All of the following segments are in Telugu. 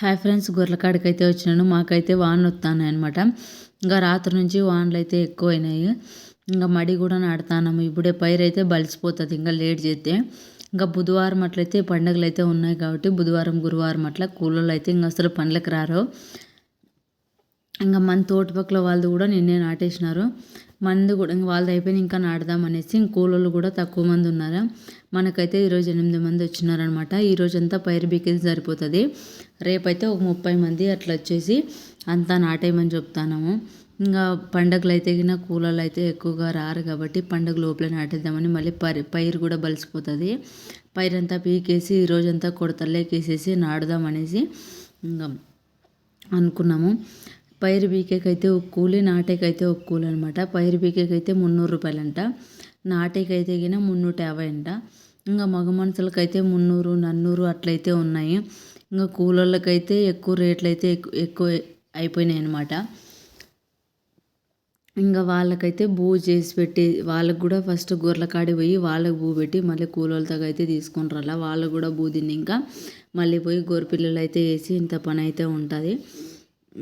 హాయ్ ఫ్రెండ్స్ గొర్రెల అయితే వచ్చినాను. మాకైతే వానలు వస్తున్నాయి అనమాట ఇంకా రాత్రి నుంచి వానలు అయితే ఎక్కువైనాయి. ఇంకా మడి కూడా నాడుతున్నాము ఇప్పుడే పైరు అయితే బలిసిపోతుంది. ఇంకా లేట్ చేస్తే ఇంకా బుధవారం అట్లయితే పండుగలు అయితే ఉన్నాయి కాబట్టి బుధవారం గురువారం అట్లా కూలర్లు అయితే ఇంకా అసలు పండ్లకు రారు. ఇంకా మన తోటపక్కల వాళ్ళు కూడా నిన్నే నాటేసినారు. మనది కూడా వాళ్ళది అయిపోయిన ఇంకా నాటుదాం అనేసి కూలోళ్ళు కూడా తక్కువ మంది ఉన్నారు? మనకైతే ఈరోజు ఎనిమిది మంది వచ్చినారనమాట. ఈరోజు అంతా పైరు బీకేది సరిపోతుంది. రేపైతే ఒక ముప్పై మంది అట్లా వచ్చేసి అంతా నాటేయమని చెప్తాము ఇంకా పండగలు అయితే కింద కూలర్లు అయితే ఎక్కువగా రారు కాబట్టి పండగ లోపల నాటేద్దామని మళ్ళీ పైరు పైరు కూడా బలిసిపోతుంది. పైరంతా పీకేసి ఈరోజంతా కొడతల్లేకేసేసి నాటుదాం అనేసి ఇంకా అనుకున్నాము. పైరు బీకేకైతే ఒక కూలి నాటేకైతే ఒక కూలి అనమాట పైరు బీకేకైతే మున్నూరు రూపాయలంట. నాటేకైతే గిన మున్నూట యాభై అంట. ఇంకా మగ మనుషులకైతే మున్నూరు నన్నూరు అట్లయితే ఉన్నాయి. ఇంకా కూలోళ్ళకైతే ఎక్కువ రేట్లు అయితే ఎక్కువ అయిపోయినాయి అనమాట ఇంకా వాళ్ళకైతే భూ చేసి పెట్టి వాళ్ళకు కూడా ఫస్ట్ గొర్రెల కాడి పోయి వాళ్ళకి భూ పెట్టి మళ్ళీ కూలోళ్ళతో అయితే తీసుకుంటారు వాళ్ళకు కూడా భూ తిని ఇంకా మళ్ళీ పోయి గొర్రెపిల్లలు అయితే వేసి ఇంత పని అయితే ఉంటుంది.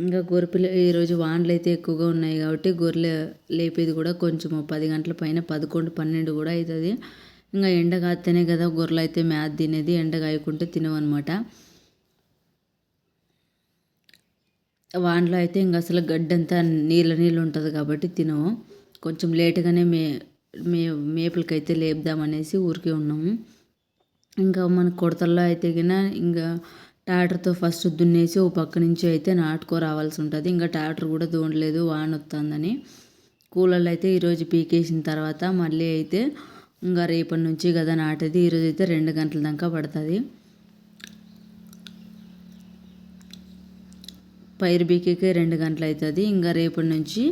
ఇంకా గొర్రెపిల్ల ఈరోజు వానలు అయితే ఎక్కువగా ఉన్నాయి కాబట్టి గొర్రెలు లేపేది కూడా కొంచెం పది గంటల పైన పదకొండు పన్నెండు కూడా అవుతుంది ఇంకా ఎండ కాస్తేనే కదా గొర్రెలు అయితే మేత తినేది ఎండ కాయకుంటే తినవన్నమాట. వానలో అయితే ఇంకా అసలు గడ్డంతా నీళ్ళ నీళ్ళు ఉంటుంది కాబట్టి తినవు కొంచెం లేటుగానే మే మే మేపులకైతే లేపుదామనేసి ఊరికే ఉన్నాము. ఇంకా మన కొడతల్లో అయితే కన్నా ఇంకా ట్రాక్టర్తో ఫస్ట్ దున్నేసి ఓ పక్క నుంచి అయితే నాటుకో రావాల్సి ఉంటుంది. ఇంకా ట్రాక్టర్ కూడా దూడలేదు వాన వస్తుందని కూలర్లు అయితే ఈరోజు పీకేసిన తర్వాత మళ్ళీ అయితే ఇంకా రేపటి నుంచి కదా నాటేది. ఈరోజు అయితే రెండు గంటల దాకా పడుతుంది. పైరు బీకేకే రెండు గంటలు అవుతుంది ఇంకా రేపటి నుంచి